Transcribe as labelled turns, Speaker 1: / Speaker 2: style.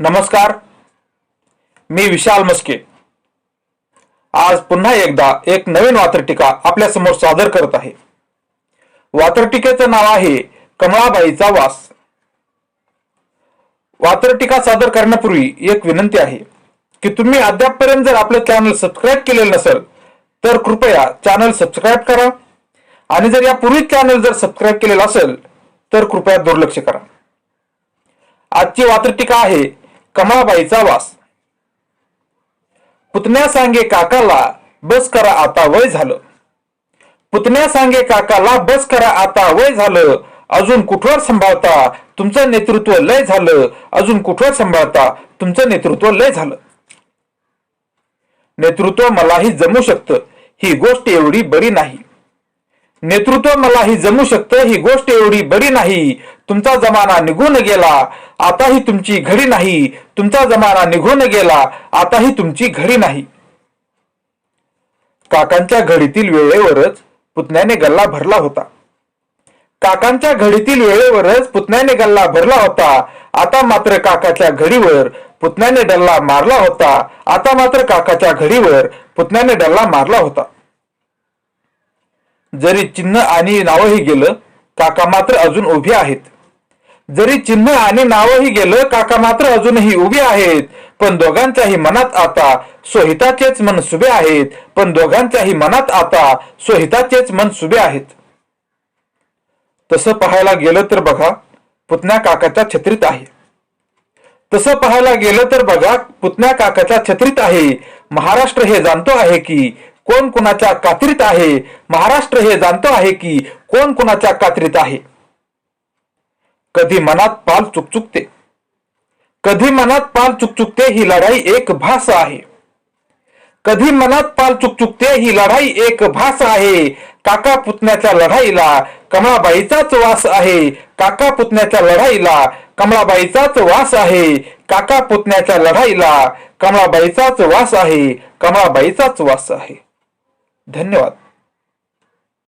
Speaker 1: नमस्कार. मी विशाल मस्के. आज पुन्हा एकदा एक नवीन वात्रटिका आपल्यासमोर सादर करत आहे. वात्रटिकेचं नाव आहे कमळाबाईचा वास. वात्रटिका सादर करण्यापूर्वी एक विनंती आहे की तुम्ही अद्यापपर्यंत जर आपलं चॅनल सबस्क्राईब केलेलं नसेल तर कृपया चॅनल सबस्क्राईब करा. आणि जर यापूर्वी चॅनल जर सबस्क्राईब केलेलं असेल तर कृपया दुर्लक्ष करा. आजची वात्रटिका आहे कमळाबाईचा वास. पुतण्या सांगे काकाला बस करा आता वय झालं. पुतण्या सांगे काकाला बस करा आता वय झालं. अजून कुठवर सांभाळता? तुमचं नेतृत्व लय झालं. अजून कुठवर सांभाळता? तुमचं नेतृत्व लय झालं. नेतृत्व मलाही जमू शकतं. ही गोष्ट एवढी बरी नाही. नेतृत्व मलाही जमू शकतं ही गोष्ट एवढी बरी नाही. तुमचा जमाना निघून गेला आताही तुमची घडी नाही. तुमचा जमाना निघून गेला आताही तुमची घडी नाही. काकांच्या घडीतील वेळेवरच पुतण्याने गल्ला भरला होता. काकांच्या घडीतील वेळेवरच पुतण्याने गल्ला भरला होता. आता मात्र काकाच्या घडीवर पुतण्याने डल्ला मारला होता. आता मात्र काकाच्या घडीवर पुतण्याने डल्ला मारला होता. जरी चिन्ह आणि नावही गेलं काका मात्र अजून उभे आहेत. जरी चिन्ह आणि नावही गेलं काका मात्र अजूनही उभे आहेत. पण दोघांच्याही मनात आता सोहिताचेच मन सुबे आहेत. पण दोघांच्याही मनात आता सोहिताचेच मन सुबे आहेत. तसं पाहायला गेलं तर बघा पुतण्या काकाच्या छत्रीत आहे. तसं पाहायला गेलं तर बघा पुतण्या काकाच्या छत्रीत आहे. महाराष्ट्र हे जाणतो आहे की कोण कुणाच्या कात्रीत आहे? महाराष्ट्र हे जाणतो आहे की कोण कुणाच्या कात्रीत आहे? कधी मनात पाल चुकचुकते. कधी मनात पाल चुकचुकते ही लढाई एक भास आहे. कधी मनात पाल चुकचुकते ही लढाई एक भास आहे. काका पुतण्याच्या लढाईला कमळाबाईचाच वास आहे. काका पुतण्याच्या लढाईला कमळाबाईचाच वास आहे. काका पुतण्याच्या लढाईला कमळाबाईचाच वास आहे. कमळाबाईचाच वास आहे. धन्यवाद.